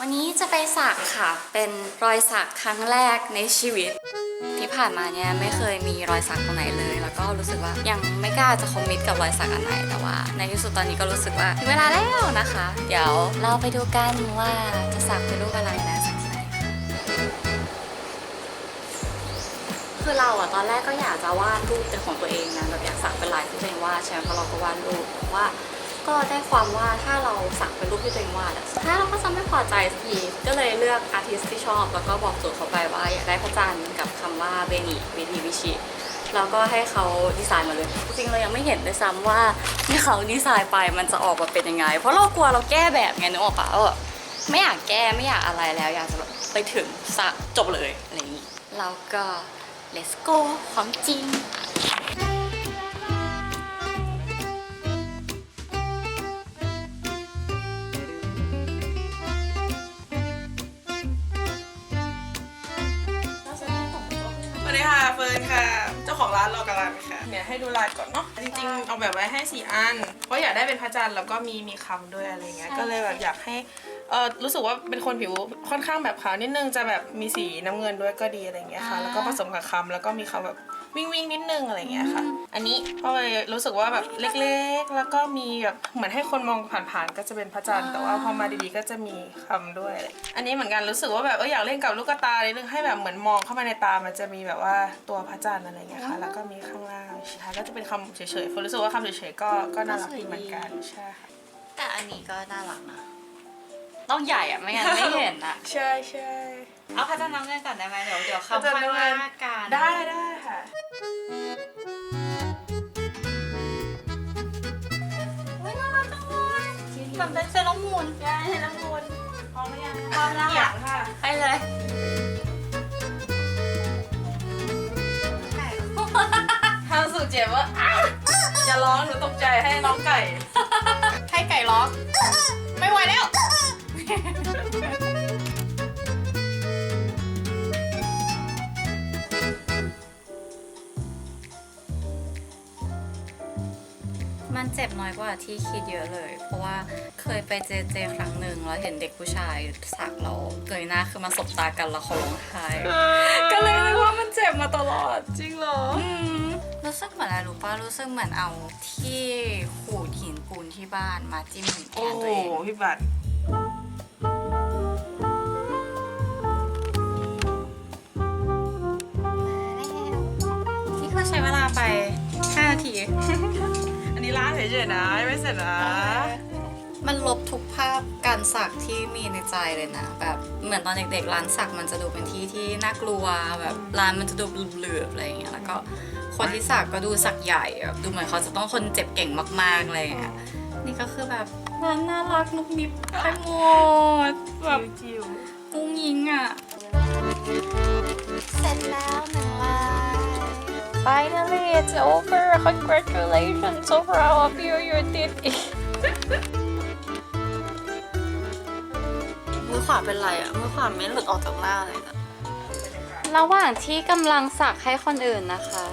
วันนี้จะไปสักค่ะ เป็นรอยสักครั้งแรกในชีวิต ที่ผ่านมาเนี่ยไม่เคยมีรอยสักตรงไหนเลย แล้วก็รู้สึกว่ายังไม่กล้าจะคอมมิตกับรอยสักอันไหน แต่ว่า ในที่สุดตอนนี้ก็รู้สึกว่าถึงเวลาแล้วนะคะ เดี๋ยวเราไปดูกันว่าจะสักเป็นรูปอะไรนะสักที่ไหนคือเราอะตอนแรกก็อยากจะวาดรูปเป็นของตัวเองนะแบบอยากสักเป็นลายที่ตัวเองวาดใช่ไหมเพราะเราก็วาดรูปว่า ก็ได้ความว่าถ้าเราสักเป็นรูปที่ตัวเองวาดอะสุดท้าเราก็จะไม่พอใจสักทีก็เลยเลือกอาร์ติสที่ชอบ แล้วก็บอกโจทย์เขาไปว่าอยากได้พระจันทร์กับคำว่าเบนิวิธีวิชิแล้วก็ให้เขาดีไซน์มาเลย จริงเรายังไม่เห็นด้วยซ้ำว่าที่เขาดีไซน์ไปมันจะออกมาเป็นยังไง เพราะเรากลัวเราแก้แบบไงนึกออกปะว่าแบบไม่อยากแก้ไม่อยากอะไรแล้วอยากจะแบบไปถึงสะจบเลยอะไรอย่างนี้แล้วก็ let's go ของจริง ค่ะเฟิร์นค่ะ เจ้าของร้านรอกรันค่ะเนี่ยให้ดูลายก่อนเนาะจริงๆ เอาแบบไว้ให้สี่อัน เพราะอยากได้เป็นพระจันทร์แล้วก็มีมีคำด้วยอะไรเงี้ยใช่ก็เลยแบบอยากให้เออรู้สึกว่าเป็นคนผิวค่อนข้างแบบขาวนิดนึงจะแบบมีสีน้ำเงินด้วยก็ดีอะไรเงี้ยค่ะ แล้วก็ผสมกับคำแล้วก็มีคำแบบ วิ่งวิ่งๆนิดนึงอะไรเงี้ยค่ะ อันนี้เพราะเลยรู้สึกว่าแบบเล็กๆ แล้วก็มีแบบเหมือนให้คนมองผ่านๆก็จะเป็นพระจันทร์แต่ว่าพอมาดีๆก็จะมีคำด้วย อันนี้เหมือนกันรู้สึกว่าแบบเอออยากเล่นกับลูกตานิดนึงให้แบบเหมือนมองเข้ามาในตามันจะมีแบบว่าตัวพระจันทร์อะไรเงี้ยค่ะแล้วก็มีข้างล่างสุดท้ายก็จะเป็นคำเฉยๆเฟิร์นรู้สึกว่าคำเฉยๆก็ก็น่ารักดีเหมือนกันใช่ค่ะแต่อันนี้ก็น่ารักนะต้องใหญ่อะไม่งั้นไม่เห็นอะใช่ใช่เอาพัฒนาเงินก่อนได้ไหมเดี๋ยวเดี๋ยวพัคำฒค่นาอยเงิว่านกันได้ เป็นเซรามูนได้ให้น้ำมูลพร้อมหรือยังพร้อมแล้วเขียงค่ะไปเลยทางสู่เจ็บว่าอ้าวอย่าร้องหนูตกใจให้น้องไก่ ให้ไก่ร้อง ไม่ไหวแล้ว มันเจ็บน้อยกว่าที่คิดเยอะเลย เพราะว่าเคยไปเจเจครั้งหนึ่งแล้วเห็นเด็กผู้ชายสักเราเงยหน้าคือมาสบตากันแล้วเขาร้องไห้ก็เลยนึกว่ามันเจ็บมาตลอดจริงเหรออืมรู้สึกเหมือนอะไรรู้ป่ะรู้สึกเหมือนเอาที่ขูดหินปูนที่บ้านมาจิ้มแขโอ้นโหตัวเองพี่บัตรนี่คือใช้เวลาไป 5 นาทีอันนี้ล้าง เฉยๆนะยังไม่เสร็จนะ มันลบทุกภาพการสักที่มีในใจเลยนะ แบบเหมือนตอนเด็กๆร้านสักมันจะดูเป็นที่ที่น่ากลัวแบบร้านมันจะดูเหลือบๆอะไรอย่างเงี้ยแล้วก็คนที่สักก็ดูสักใหญ่แบบดูเหมือนเขาจะต้องคนเจ็บเก่งมากๆอะไรอย่างเงี้ยนี่ก็คือแบบร้านน่ารักนุกนิบไปหมดแบบจิ๋วมุ้งยิงอะ เสร็จแล้วหนึ่งลาย Finally it's over congratulations so proud of you you did it มือขวาเป็นไรอะมือขวาไม่หลุดออกจากหน้าเลยนะระหว่างที่กำลังสักให้คนอื่นนะคะ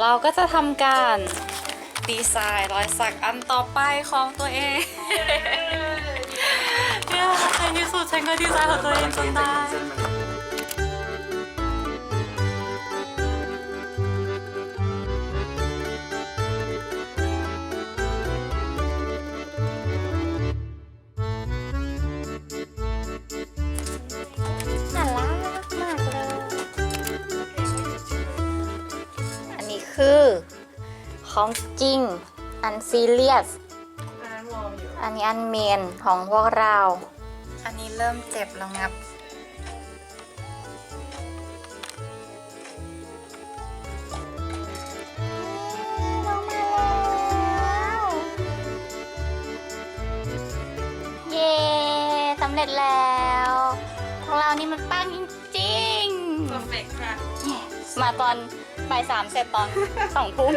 เราก็จะทำการดีไซน์รอยสักอันต่อไปของตัวเองเนี่ยในที่สุดฉันก็ดีไซน์ของตัวเองจนได้ คือ ของจริง อันซีเรียส อันนั้นวอร์มอยู่อันนี้อันเมนของพวกเรา อันนี้เริ่มเจ็บแล้วงับเรามาแล้วเย้สำเร็จแล้ว ของเรานี่มัน มาตอนบ่ายสามเสร็จตอนสองทุ่ม